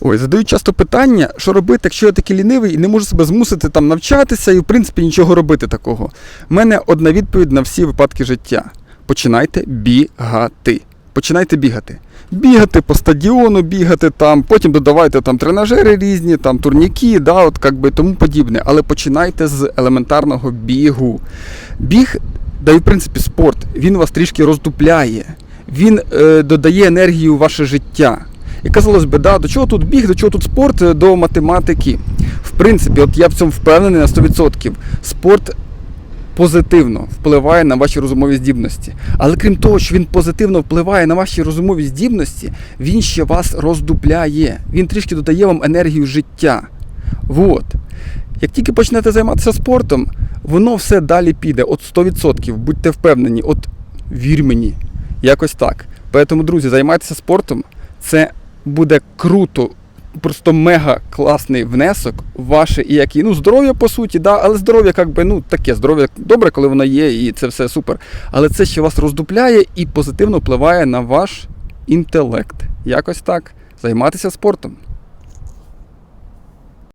Ой, задають часто питання, що робити, якщо я такий лінивий і не можу себе змусити там навчатися і, в принципі, нічого робити такого. У мене одна відповідь на всі випадки життя. Починайте бігати. Починайте бігати. Бігати по стадіону, бігати там, потім додавайте там тренажери різні, там турніки, да, от як би тому подібне. Але починайте з елементарного бігу. Біг, да і в принципі спорт, він вас трішки роздупляє, він е, додає енергію в ваше життя. І казалось би, да, до чого тут біг, до чого тут спорт, е, до математики. В принципі, от я в цьому впевнений на 100%. Спорт позитивно впливає на ваші розумові здібності. Але крім того, що він позитивно впливає на ваші розумові здібності, він ще вас роздупляє. Він трішки додає вам енергію життя. Вот. Як тільки почнете займатися спортом, воно все далі піде. От 100%. Будьте впевнені, от вір мені. Якось так. Тому, друзі, займайтеся спортом. Це буде круто, просто мега класний внесок ваше і який ну, здоров'я по суті, да, але здоров'я як би, ну, таке, здоров'я добре, коли воно є, і це все супер. Але це ще вас роздупляє і позитивно впливає на ваш інтелект. Якось так. Займатися спортом.